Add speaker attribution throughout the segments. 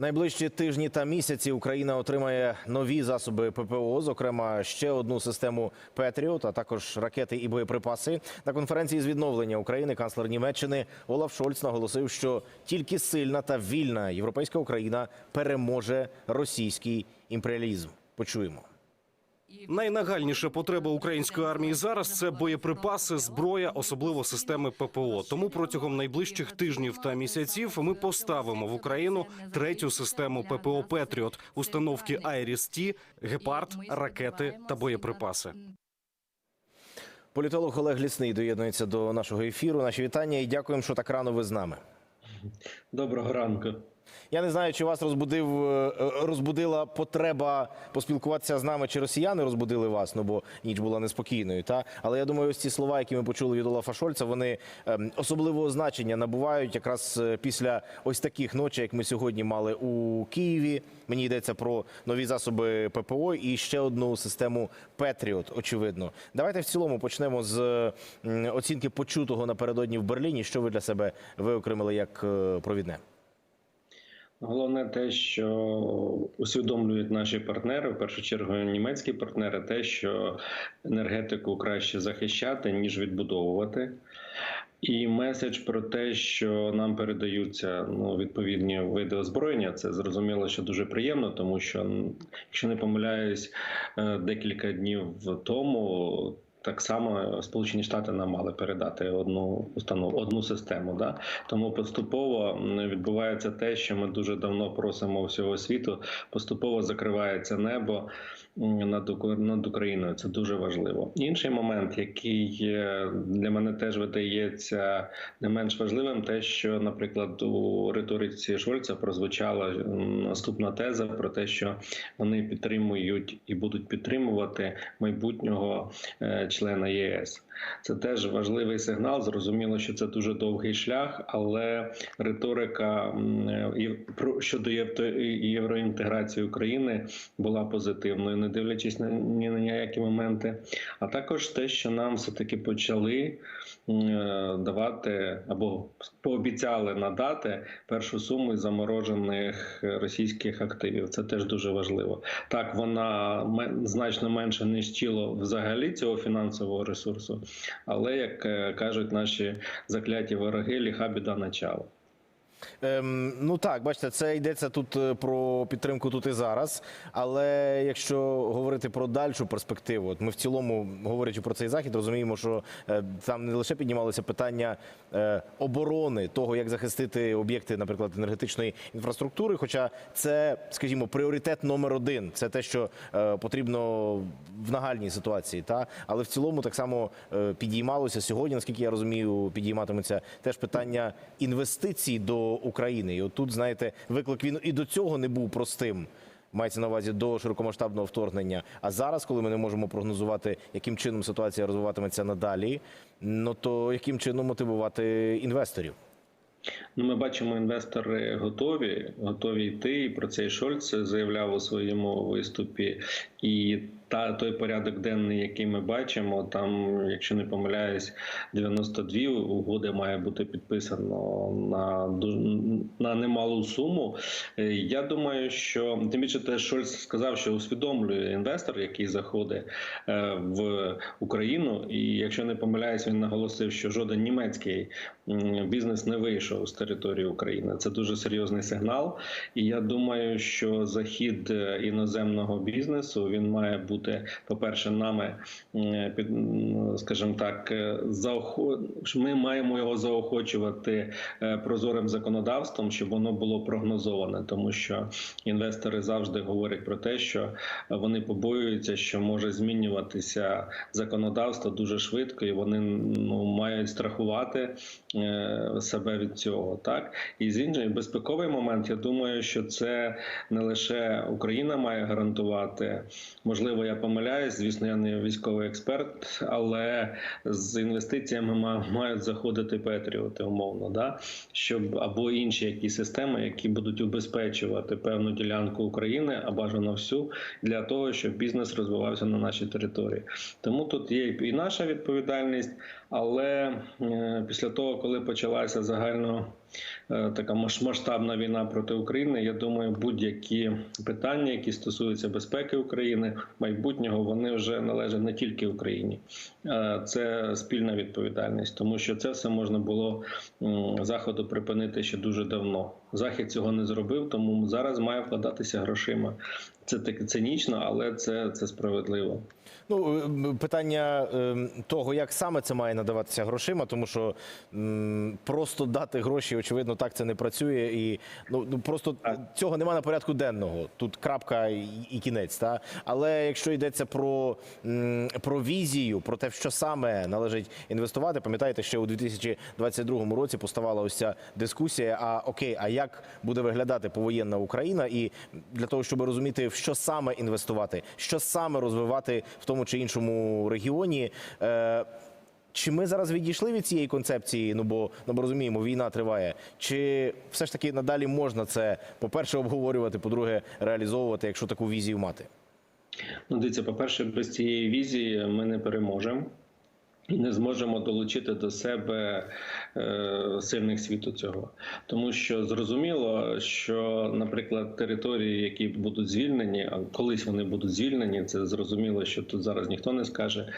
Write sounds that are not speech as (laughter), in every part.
Speaker 1: Найближчі тижні та місяці Україна отримає нові засоби ППО, зокрема ще одну систему Петріот, а також ракети і боєприпаси. На конференції з відновлення України канцлер Німеччини Олаф Шольц наголосив, що тільки сильна та вільна європейська Україна переможе російський імперіалізм. Почуємо.
Speaker 2: Найнагальніша потреба української армії зараз це боєприпаси, зброя, особливо системи ППО. Тому протягом найближчих тижнів та місяців ми поставимо в Україну третю систему ППО Петріот, установки Айріс-Ті, гепард, ракети та боєприпаси.
Speaker 1: Політолог Олег Лісний доєднується до нашого ефіру. Наші вітання і дякуємо, що так рано ви з нами.
Speaker 3: Доброго ранку.
Speaker 1: Я не знаю, чи вас розбудив е, розбудила потреба поспілкуватися з нами, чи росіяни розбудили вас, ну бо ніч була неспокійною. Та але я думаю, ось ці слова, які ми почули від Олафа Шольца, вони ем, особливого значення набувають якраз е, після ось таких ночей, як ми сьогодні мали у Києві. Мені йдеться про нові засоби ППО і ще одну систему Петріот. Очевидно, давайте в цілому почнемо з оцінки почутого напередодні в Берліні. Що ви для себе виокремили як е, провідне?
Speaker 3: Головне те, що усвідомлюють наші партнери, в першу чергу німецькі партнери, те, що енергетику краще захищати, ніж відбудовувати. І меседж про те, що нам передаються ну, відповідні види озброєння, це зрозуміло, що дуже приємно, тому що, якщо не помиляюсь, е, декілька днів тому. Так само Сполучені Штати нам мали передати одну установу, одну систему. Да? Тому поступово відбувається те, що ми дуже давно просимо всього світу. Поступово закривається небо над Ук- над Україною. Це дуже важливо. Інший момент, який е, для мене теж видається не менш важливим, те, що, наприклад, у риториці Шольца прозвучала наступна теза про те, що вони підтримують і будуть підтримувати майбутнього е, члена єС. Це теж важливий сигнал. Зрозуміло, що це дуже довгий шлях, але риторика щодо євроінтеграції України була позитивною, не дивлячись на ні на які моменти. А також те, що нам все таки почали е, давати або пообіцяли надати першу суму із заморожених російських активів. Це теж дуже важливо. Так, вона значно менше тіло взагалі цього фінансового ресурсу, але як е, кажуть наші закляті вороги, ліха біда начала.
Speaker 1: Ем, ну так, бачите, це йдеться тут е, про підтримку тут і зараз. Але якщо говорити про дальшу перспективу, от ми в цілому, говорячи про цей захід, розуміємо, що е, там не лише піднімалося питання е, оборони, того, як захистити об'єкти, наприклад, енергетичної інфраструктури. Хоча це, скажімо, пріоритет номер один. Це те, що е, потрібно в нагальній ситуації. Та але в цілому так само е, підіймалося сьогодні, наскільки я розумію, підійматиметься теж питання інвестицій до України. І от тут, знаєте, виклик він і до цього не був простим. Мається на увазі до широкомасштабного вторгнення. А зараз, коли ми не можемо прогнозувати, яким чином ситуація розвиватиметься надалі, ну то яким чином мотивувати інвесторів?
Speaker 3: Ну, ми бачимо, інвестори готові, готові йти. І про це і Шольц заявляв у своєму виступі. І та той порядок денний, який ми бачимо, там, якщо не помиляюсь, 92 угоди має бути підписано на на немалу суму. Е, Я думаю, що тим більше те Шольц сказав, що усвідомлює інвестор, який заходить е, в Україну. І якщо не помиляюсь, він наголосив, що жоден німецький бізнес не вийшов з території України. Це дуже серйозний сигнал. І я думаю, що захід е, іноземного бізнесу він має бути, по-перше, нами під скажімо так, е, заохо... ми маємо його заохочувати е, прозорим законодавством, щоб воно було прогнозоване, тому що інвестори завжди говорять про те, що вони побоюються, що може змінюватися законодавство дуже швидко, і вони ну мають страхувати е, себе від цього. Так і з іншого безпековий момент. Я думаю, що це не лише Україна має гарантувати. Можливо, я помиляюсь. Звісно, я не військовий експерт, але з інвестиціями ма- мають заходити патріоти, умовно, да щоб або інші якісь системи, які будуть убезпечувати певну ділянку України, а бажано всю для того, щоб бізнес розвивався на нашій території. Тому тут є і наша відповідальність, але е, після того, коли почалася загально така масштабна війна проти України. Я думаю, будь-які питання, які стосуються безпеки України, майбутнього, вони вже належать не тільки Україні. Е, Це спільна відповідальність, тому що це все можна було заходу припинити ще дуже давно. Захід цього не зробив, тому зараз має вкладатися грошима. Це таки цинічно, але це, це справедливо.
Speaker 1: Ну, е, питання е, того, як саме це має надаватися грошима, тому що м, просто дати гроші, очевидно, так це не працює. І ну, ну просто цього немає на порядку денного. Тут крапка і, і кінець. Та? Але якщо йдеться про, про візію, про те, що саме належить інвестувати, пам'ятаєте, ще у 2022 році поставала ось ця дискусія. А окей, а як буде виглядати повоєнна Україна? І для того, щоб розуміти, в що саме інвестувати, що саме розвивати в тому чи іншому регіоні. Е, чи ми зараз відійшли від цієї концепції? Ну бо ну бо розуміємо, війна триває. Чи все ж таки надалі можна це, по-перше, обговорювати, по-друге, реалізовувати, якщо таку візію мати?
Speaker 3: Ну, дивіться, по-перше, без цієї візії ми не переможемо. Не зможемо долучити до себе е, сильних світу цього, тому що зрозуміло, що, наприклад, території, які будуть звільнені, а колись вони будуть звільнені, це зрозуміло, що тут зараз ніхто не скаже.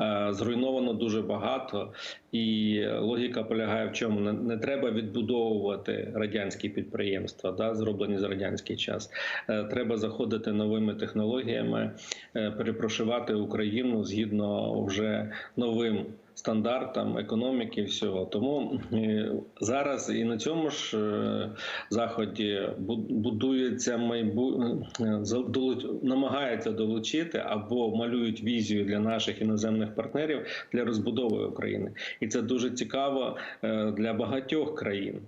Speaker 3: Е, зруйновано дуже багато, і логіка полягає в чому не, треба відбудовувати радянські підприємства, да, зроблені за радянський час. Е, треба заходити новими технологіями, перепрошивати Україну згідно вже новим стандартам економіки і всього. Тому е, зараз і на цьому ж е, заході бу- будується майбу... е, намагаються долучити або малюють візію для наших іноземних партнерів для розбудови України, і це дуже цікаво для багатьох країн.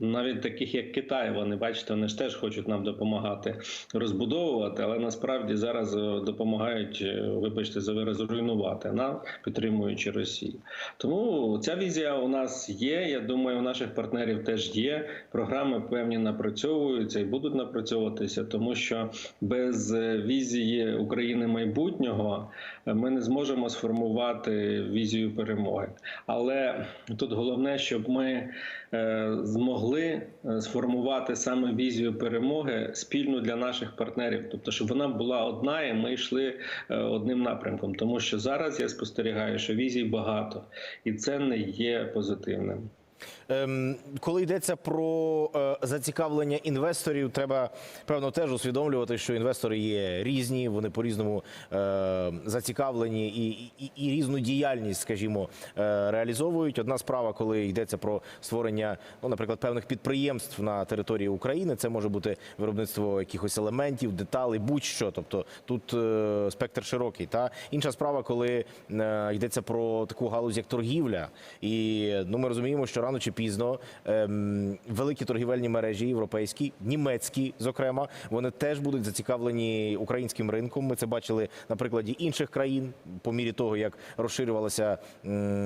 Speaker 3: Навіть таких як Китай, вони бачите, вони ж теж хочуть нам допомагати розбудовувати, але насправді зараз е, допомагають, е, вибачте, за вираз руйнувати нам, підтримуючи Росію. Тому ця візія у нас є. Я думаю, у наших партнерів теж є. Програми певні напрацьовуються і будуть напрацьовуватися, тому що без е, візії України майбутнього ми не зможемо сформувати візію перемоги. Але тут головне, щоб ми змогли е, сформувати саме візію перемоги спільну для наших партнерів, тобто, щоб вона була одна, і ми йшли е, одним напрямком. Тому що зараз я спостерігаю, що візій багато, і це не є позитивним.
Speaker 1: Ем, коли йдеться про е, зацікавлення інвесторів, треба певно теж усвідомлювати, що інвестори є різні, вони по-різному е, зацікавлені і, і, і різну діяльність, скажімо, е, реалізовують. Одна справа, коли йдеться про створення, ну, наприклад, певних підприємств на території України, це може бути виробництво якихось елементів, деталей, будь-що. Тобто тут спектр широкий. Та інша справа, коли йдеться про таку галузь, як торгівля, і ну ми розуміємо, що рано чи пізно ем, великі торгівельні мережі, європейські, німецькі, зокрема, вони теж будуть зацікавлені українським ринком. Ми це бачили на прикладі інших країн, по мірі того, як розширювалася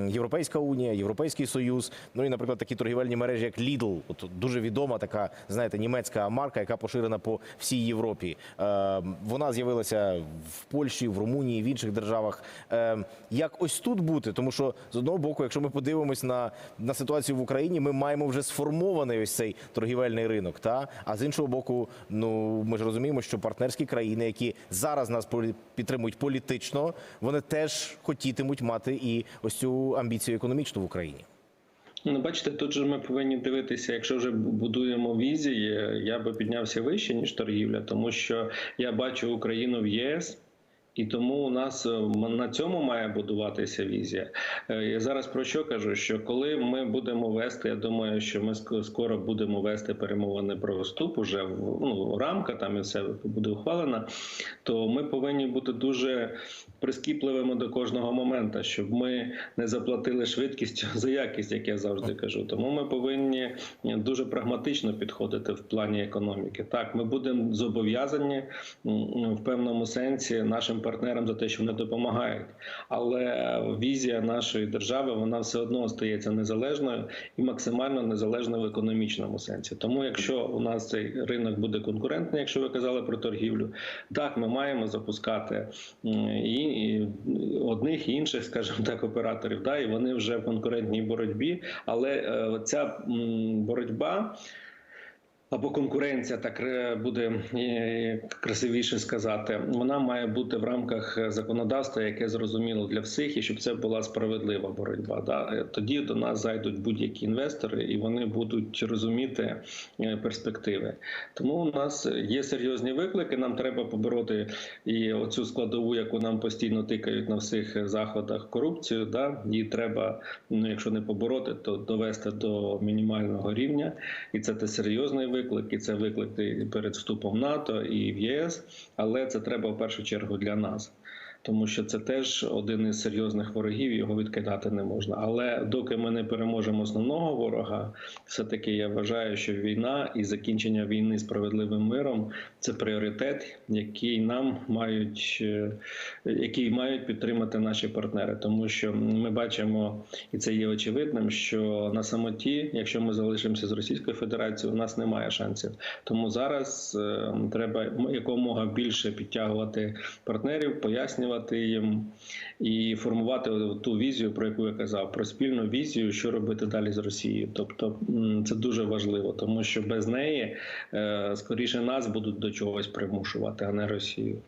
Speaker 1: Європейська унія, Європейський Союз. Ну і, наприклад, такі торгівельні мережі, як Lidl, от дуже відома така, знаєте, німецька марка, яка поширена по всій Європі. Ем, вона з'явилася в Польщі, в Румунії, в інших державах. Ем, як ось тут бути? Тому що з одного боку, якщо ми подивимось на, на ситуацію в Україні, ми маємо вже сформований ось цей торгівельний ринок. Та а з іншого боку, ну ми ж розуміємо, що партнерські країни, які зараз нас підтримують політично, вони теж хотітимуть мати і ось цю амбіцію економічну в Україні.
Speaker 3: Ну, бачите, тут же ми повинні дивитися, якщо вже будуємо візії, я би піднявся вище ніж торгівля, тому що я бачу Україну в ЄС. І тому у нас е, на цьому має будуватися візія. Е, Я зараз про що кажу? Що коли ми будемо вести, я думаю, що ми скоро будемо вести перемовини про вступ, уже в- ну, рамка там і все буде ухвалена, то ми повинні бути дуже прискіпливими до кожного моменту, щоб ми не заплатили швидкістю (laughs) за якість, як я завжди кажу. Тому ми повинні дуже прагматично підходити в плані економіки. Так, ми будемо зобов'язані в певному сенсі нашим партнерам за те, що вони допомагають. Але візія нашої держави вона все одно остається незалежною і максимально незалежною в економічному сенсі. Тому, якщо у нас цей ринок буде конкурентний, якщо ви казали про торгівлю, так ми маємо запускати і, одних і інших, скажімо так, операторів. Да, і вони вже в конкурентній боротьбі. Але е, ця боротьба. Або конкуренція, так е, буде е, красивіше сказати. Вона має бути в рамках законодавства, яке зрозуміло для всіх, і щоб це була справедлива боротьба. Да? Е, Тоді до нас зайдуть будь-які інвестори, і вони будуть розуміти перспективи. Тому у нас є серйозні виклики. Нам треба побороти і оцю складову, яку нам постійно тикають на всіх заходах корупцію. Да? Її треба, ну якщо не побороти, то довести до мінімального рівня. І це те серйозний виклик, і це виклик перед вступом в НАТО і в ЄС. Але це треба в першу чергу для нас. Тому що це теж один із серйозних ворогів, його відкидати не можна. Але доки ми не переможемо основного ворога, все таки я вважаю, що війна і закінчення війни справедливим миром це пріоритет, який нам мають, е, який мають підтримати наші партнери. Тому що ми бачимо, і це є очевидним, що на самоті, якщо ми залишимося з Російською Федерацією, у нас немає шансів. Тому зараз е, треба якомога більше підтягувати партнерів, пояснювати їм і формувати ту візію, про яку я казав, про спільну візію, що робити далі з Росією. Тобто це дуже важливо, тому що без неї е, скоріше нас будуть до чогось примушувати, а не Росію.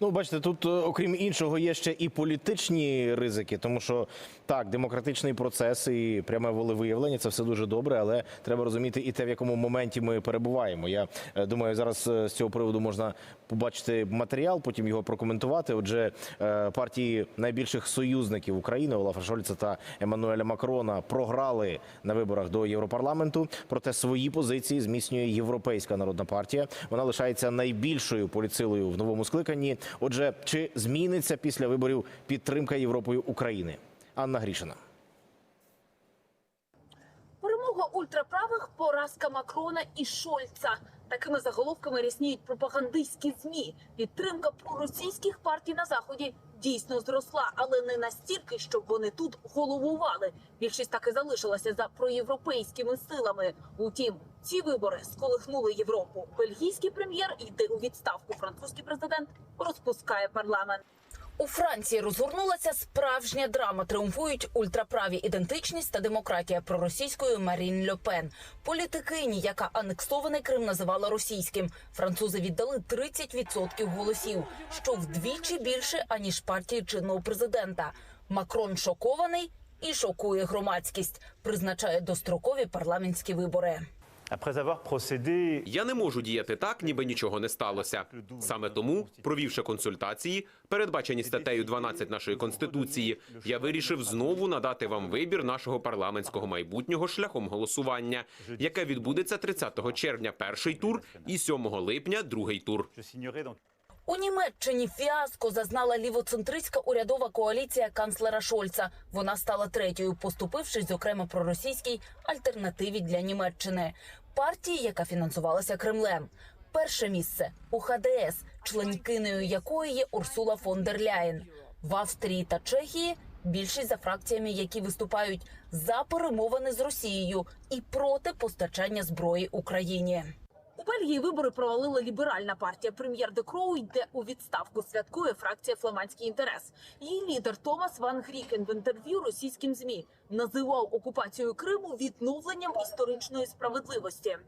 Speaker 1: Ну, бачите, тут, е, окрім іншого, є ще і політичні ризики, тому що так, демократичний процес і пряме волевиявлення це все дуже добре, але треба розуміти і те, в якому моменті ми перебуваємо. Я е, думаю, зараз з цього приводу можна побачити матеріал, потім його прокоментувати. Отже, е, партії найбільших союзників України Олафа Шольца та Еммануеля Макрона програли на виборах до Європарламенту. Проте свої позиції зміцнює Європейська народна партія. Вона лишається найбільшою політсилою в новому скликанні. Отже, чи зміниться після виборів підтримка Європою України? Анна Грішина.
Speaker 4: Перемога ультраправих, поразка Макрона і Шольца. Такими заголовками рясніють пропагандистські змі. Підтримка проросійських партій на заході дійсно зросла, але не настільки, щоб вони тут головували. Більшість так і залишилася за проєвропейськими силами. Утім, ці вибори сколихнули Європу. Бельгійський прем'єр йде у відставку. Французький президент розпускає парламент. У Франції розгорнулася справжня драма. Тріумфують ультраправі ідентичність та демократія проросійської Марін Ле Пен. Політикині, яка анексований Крим називала російським. Французи віддали 30% голосів, що вдвічі більше аніж партії чинного президента. Макрон шокований і шокує громадськість. Призначає дострокові парламентські вибори.
Speaker 5: Я не можу діяти так, ніби нічого не сталося. Саме тому, провівши консультації, передбачені статтею 12 нашої конституції, я вирішив знову надати вам вибір нашого парламентського майбутнього шляхом голосування, яке відбудеться 30 червня перший тур і 7 липня другий тур.
Speaker 4: У Німеччині фіаско зазнала лівоцентристська урядова коаліція канцлера Шольца. Вона стала третьою, поступившись, зокрема, проросійській альтернативі для Німеччини партії, яка фінансувалася Кремлем. Перше місце у ХДС, членкиною якої є Урсула фон дер Ляєн. В Австрії та Чехії більшість за фракціями, які виступають за перемовини з Росією і проти постачання зброї Україні. У Бельгії вибори провалила ліберальна партія. Прем'єр де Кроу йде у відставку. Святкує фракція Фламандський інтерес. Її лідер Томас Ван Грікен в інтерв'ю російським змі називав окупацію Криму відновленням історичної справедливості.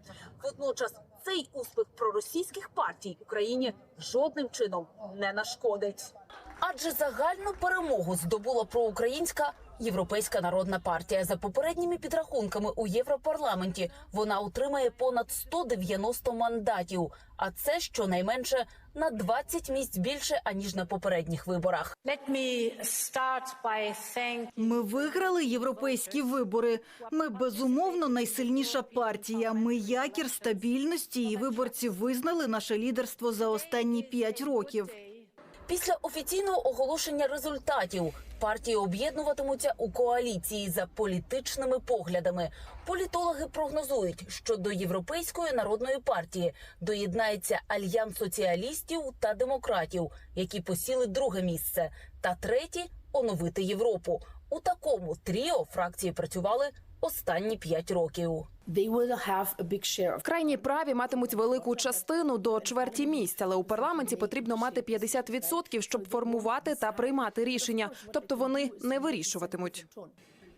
Speaker 4: Водночас цей успіх проросійських партій Україні жодним чином не нашкодить. Адже загальну перемогу здобула проукраїнська Європейська народна партія. За попередніми підрахунками у Європарламенті вона отримає понад 190 мандатів. А це щонайменше на 20 місць більше аніж на попередніх виборах.
Speaker 6: Ми виграли європейські вибори. Ми безумовно найсильніша партія. Ми якір стабільності, і виборці визнали наше лідерство за останні п'ять років.
Speaker 4: Після офіційного оголошення результатів партії об'єднуватимуться у коаліції за політичними поглядами. Політологи прогнозують, що до Європейської народної партії доєднається альянс соціалістів та демократів, які посіли друге місце, та третє оновити Європу. У такому тріо фракції працювали останні п'ять років.
Speaker 7: They will have a big share of
Speaker 8: Крайні праві матимуть велику частину до чверті місць, але у парламенті потрібно мати 50%, щоб формувати та приймати рішення. Тобто вони не вирішуватимуть.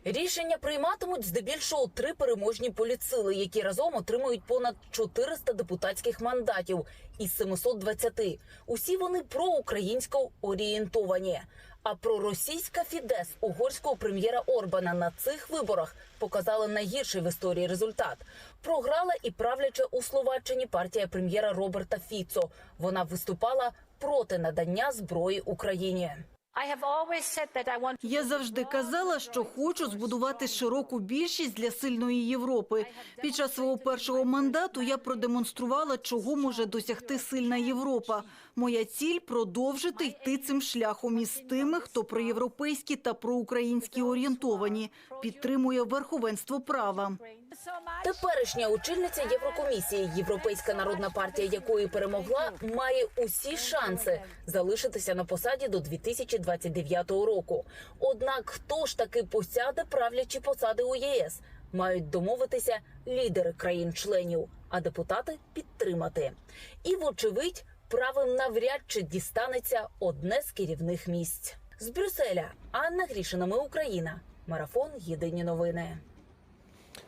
Speaker 4: Рішення прийматимуть здебільшого три переможні політсили, які разом отримують понад 400 депутатських мандатів із 720. Усі вони проукраїнсько орієнтовані. А проросійська Фідес угорського прем'єра Орбана на цих виборах показала найгірший в історії результат. Програла і правляча у Словаччині партія прем'єра Роберта Фіцо. Вона виступала проти надання зброї Україні.
Speaker 6: Я завжди казала, що хочу збудувати широку більшість для сильної Європи. Під час свого першого мандату я продемонструвала, чого може досягти сильна Європа. Моя ціль продовжити йти цим шляхом із тими, хто проєвропейські та проукраїнські орієнтовані, підтримує верховенство права.
Speaker 4: Теперішня очільниця Єврокомісії, Європейська народна партія, якої перемогла, має усі шанси залишитися на посаді до 2029 року. Однак, хто ж таки посяде правлячі посади у ЄС? Мають домовитися лідери країн-членів, а депутати підтримати. І, вочевидь, правим навряд чи дістанеться одне з керівних місць з Брюсселя. Анна Грішина. Ми Україна. Марафон. Єдині новини.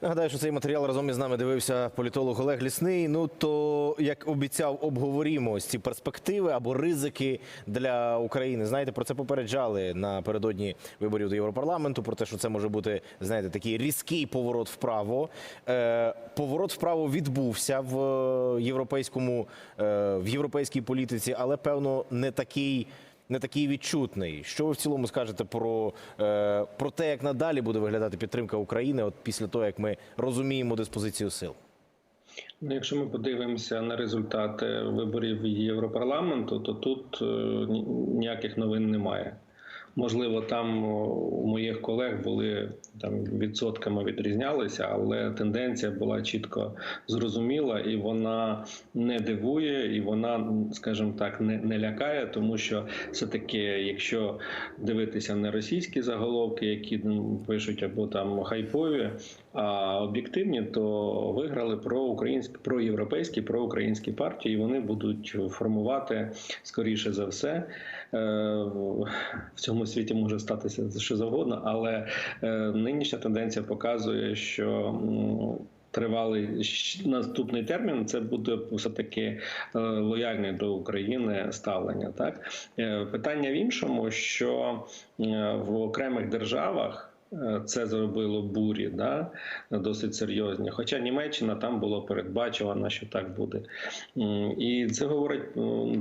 Speaker 1: Нагадаю, що цей матеріал разом із нами дивився політолог Олег Лісний. Ну то як обіцяв, обговорімо ось ці перспективи або ризики для України. Знаєте, про це попереджали напередодні виборів до Європарламенту. Про те, що це може бути знаєте, такий різкий поворот вправо. Е, поворот вправо відбувся в е, європейському е, в європейській політиці, але певно не такий не такий відчутний. Що ви в цілому скажете про, е, про те, як надалі буде виглядати підтримка України, от після того, як ми розуміємо диспозицію сил?
Speaker 3: Ну, якщо ми подивимося на результати виборів Європарламенту, то тут е, ніяких новин немає. Можливо, там у моїх колег були там відсотками відрізнялися, але тенденція була чітко зрозуміла, і вона не дивує, і вона, скажімо так, не, не лякає, тому що все таки, якщо дивитися на російські заголовки, які пишуть або там хайпові, а об'єктивні, то виграли про проукраїнські, проєвропейські, проукраїнські партії. і Вони будуть формувати скоріше за все. Е, В цьому світі може статися що завгодно, але е, нинішня тенденція показує, що Тривалий наступний термін це буде все таки лояльне до України ставлення. Так Е, питання в іншому, що е, в окремих державах е, це зробило бурі, да, досить серйозні. Хоча Німеччина там було передбачувано, що так буде. І це говорить,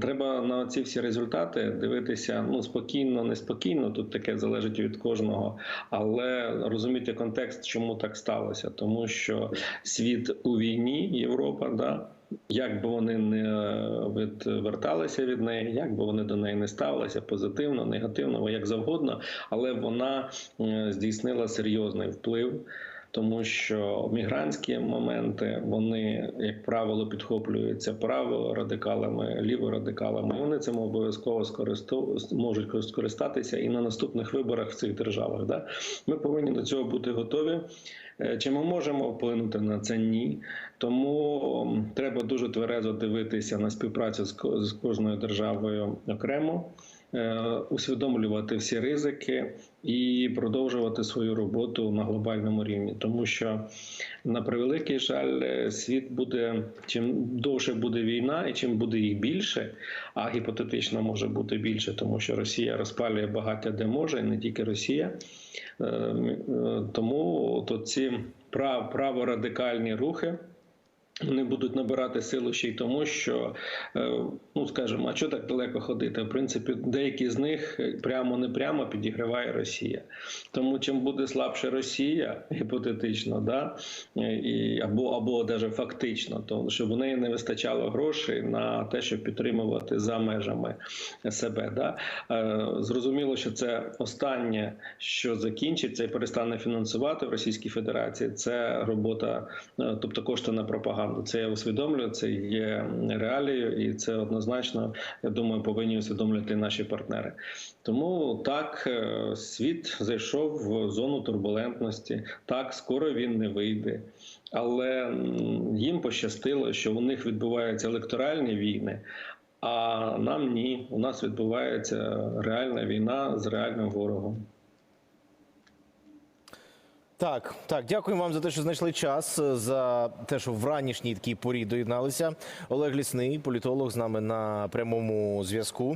Speaker 3: треба на ці всі результати дивитися ну спокійно, неспокійно. Тут таке залежить від кожного, але розуміти контекст, чому так сталося, тому що світ у війні, Європа, да. Як би вони не відверталися від неї, як би вони до неї не ставилися позитивно, негативно, як завгодно, але вона е, здійснила серйозний вплив. Тому що мігрантські моменти вони, як правило, підхоплюються праворадикалами, ліворадикалами. І вони цим обов'язково скористу- можуть скористатися і на наступних виборах в цих державах. Да? Ми повинні до цього бути готові. Е, Чи ми можемо вплинути на це? Ні. Тому треба дуже тверезо дивитися на співпрацю з ко- з кожною державою окремо, усвідомлювати всі ризики і продовжувати свою роботу на глобальному рівні, тому що на превеликий жаль, е, світ буде чим довше буде війна, і чим буде їх більше, а гіпотетично може бути більше, тому що Росія розпалює багаття де може, і не тільки Росія. Е, е, Тому то ці прав- праворадикальні рухи Вони будуть набирати силу ще й тому, що е, ну скажімо, а що так далеко ходити? В принципі, деякі з них прямо не прямо підігриває Росія. Тому чим буде слабша Росія, гіпотетично, да е, і або або навіть фактично, то щоб у неї не вистачало грошей на те, щоб підтримувати за межами себе. Да? Е, Зрозуміло, що це останнє, що закінчиться і перестане фінансувати в Російській Федерації. Це робота, е, тобто кошти на пропаганду. Це я усвідомлюю, це є реалією, і це однозначно, я думаю, повинні усвідомлювати наші партнери. Тому так е, світ зайшов в зону турбулентності. Так, скоро він не вийде. Але їм пощастило, що у них відбуваються електоральні війни. А нам ні. У нас відбувається реальна війна з реальним ворогом.
Speaker 1: Так, так, дякую вам за те, що знайшли час, е, за те, що в ранішній такій порі доєдналися. Олег Лісний, політолог, з нами на прямому зв'язку.